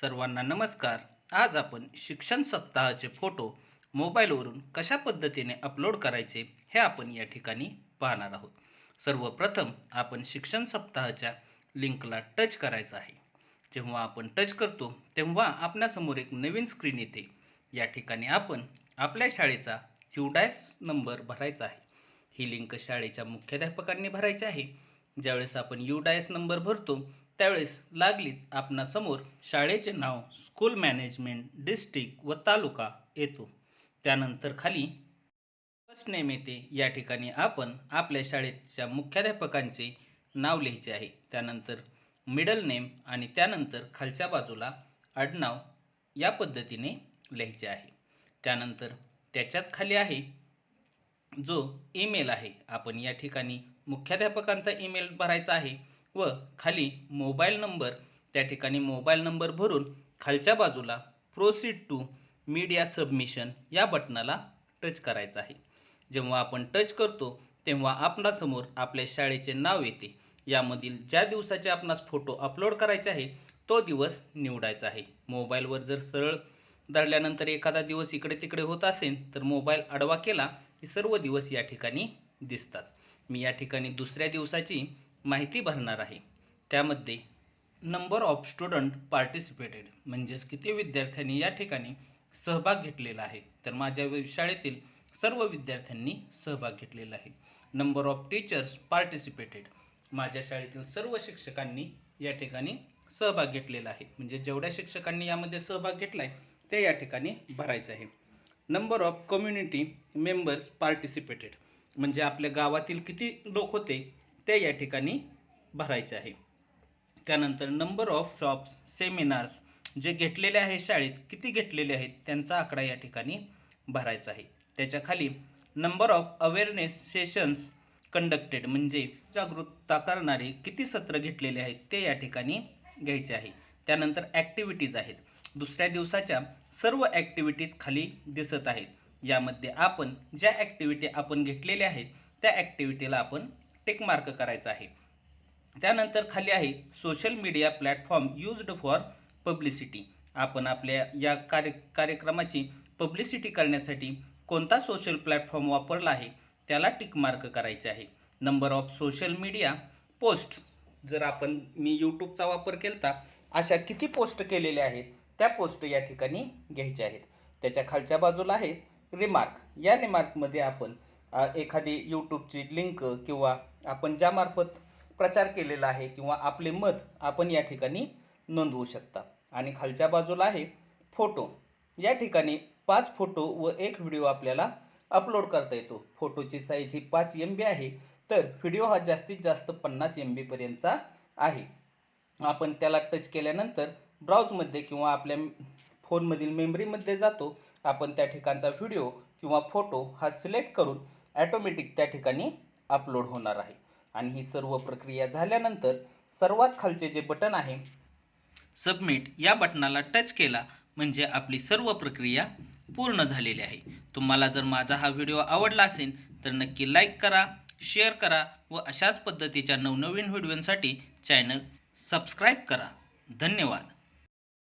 सर्वांना नमस्कार. आज आपण शिक्षण सप्ताहाचे फोटो मोबाईलवरून कशा पद्धतीने अपलोड करायचे हे आपण या ठिकाणी पाहणार आहोत. सर्वप्रथम आपण शिक्षण सप्ताहाच्या लिंकला टच करायचं आहे. जेव्हा आपण टच करतो तेव्हा आपल्यासमोर एक नवीन स्क्रीन येते. या ठिकाणी आपण आपल्या शाळेचा क्यूडॅस नंबर भरायचा आहे. ही लिंक शाळेच्या मुख्याध्यापकांनी भरायची आहे. ज्यावेळेस आपण यू डायस नंबर भरतो त्यावेळेस लागलीच आपणासमोर शाळेचे नाव स्कूल मॅनेजमेंट डिस्ट्रिक्ट व तालुका येतो. त्यानंतर खाली फर्स्ट नेम येते. या ठिकाणी आपण आपल्या शाळेच्या मुख्याध्यापकांचे नाव लिहायचे आहे. त्यानंतर मिडल नेम आणि त्यानंतर खालच्या बाजूला आडनाव या पद्धतीने लिहायचे आहे. त्यानंतर त्याच्याच खाली आहे जो ईमेल आहे. आपण या ठिकाणी मुख्याध्यापकांचा ईमेल भरायचा आहे. व खाली मोबाईल नंबर त्या ठिकाणी मोबाईल नंबर भरून खालच्या बाजूला प्रोसीड टू मीडिया सबमिशन या बटनाला टच करायचं आहे. जेव्हा आपण टच करतो तेव्हा आपणासमोर आपल्या शाळेचे नाव येते. यामधील ज्या दिवसाचे आपणास फोटो अपलोड करायचे आहे तो दिवस निवडायचा आहे. मोबाईलवर जर सरळ दडल्यानंतर एखादा दिवस इकडे तिकडे होत असेल तर मोबाईल आडवा केला की सर्व दिवस या ठिकाणी दिसतात. मी या ठिकाणी दुसऱ्या दिवसाची माहिती भरणार आहे. त्यामध्ये नंबर ऑफ स्टुडंट पार्टिसिपेटेड म्हणजेच किती विद्यार्थ्यांनी या ठिकाणी सहभाग घेतलेला आहे. तर माझ्या शाळेतील सर्व विद्यार्थ्यांनी सहभाग घेतलेला आहे. नंबर ऑफ टीचर्स पार्टिसिपेटेड माझ्या शाळेतील सर्व शिक्षकांनी या ठिकाणी सहभाग घेतलेला आहे. म्हणजे जेवढ्या शिक्षकांनी यामध्ये सहभाग घेतला आहे ते या ठिकाणी भरायचं आहे. Number of community members participated म्हणजे आपल्या गावातील किती लोक होते ते या ठिकाणी भरायचे आहे? त्यानंतर नंबर ऑफ शॉप्स सेमिनार्स जे घेतलेले आहे शाळेत किती घेतलेले आहेत त्यांचा आकडा या ठिकाणी भरायचा आहे. त्याच्याखाली number of awareness sessions conducted म्हणजे जागरूकता करणारे किती सत्र घेतलेले आहेत ते या ठिकाणी घ्यायचे आहे. त्यानंतर ॲक्टिव्हिटीज आहेत. दुसऱ्या दिवसाच्या सर्व ॲक्टिव्हिटीज खाली दिसत आहेत. यामध्ये आपण ज्या ॲक्टिव्हिटी आपण घेतलेल्या आहेत त्या ॲक्टिव्हिटीला आपण टेक मार्क करायचा आहे. त्यानंतर खाली आहे social media platform used for publicity आपण आपल्या या कार्य कार्यक्रमाची पब्लिसिटी करण्यासाठी कोणता सोशल प्लॅटफॉर्म वापरला आहे त्याला टिक मार्क करायचे आहे. Number of social media post जर आपण मी यूट्यूबचा वापर केला अशा किती पोस्ट केलेल्या आहेत त्या पोस्ट या ठिकाणी घ्यायच्या आहेत. त्याच्या खालच्या बाजूला आहे रिमार्क या रिमार्कमध्ये आपण एखादी यूट्यूबची लिंक किंवा आपण ज्यामार्फत प्रचार केलेला आहे किंवा आपले मत आपण या ठिकाणी नोंदवू शकता. आणि खालच्या बाजूला आहे फोटो. या ठिकाणी पाच फोटो व एक व्हिडिओ आपल्याला अपलोड करता येतो. फोटोची साईज ही पाच एम बी आहे तर व्हिडिओ हा जास्तीत जास्त पन्नास एम बीपर्यंतचा आहे. आपण त्याला टच केल्यानंतर ब्राउजमध्ये किंवा आपल्या फोनमधील मेमरीमध्ये जातो. आपण त्या ठिकाणचा व्हिडिओ किंवा फोटो हा सिलेक्ट करून ॲटोमॅटिक त्या ठिकाणी अपलोड होणार आहे. आणि ही सर्व प्रक्रिया झाल्यानंतर सर्वात खालचे जे बटन आहे सबमिट या बटनाला टच केला म्हणजे आपली सर्व प्रक्रिया पूर्ण झालेली आहे. तुम्हाला जर माझा हा व्हिडिओ आवडला असेल तर नक्की लाईक करा शेअर करा व अशाच पद्धतीच्या नवनवीन व्हिडिओंसाठी चॅनल सबस्क्राईब करा. धन्यवाद.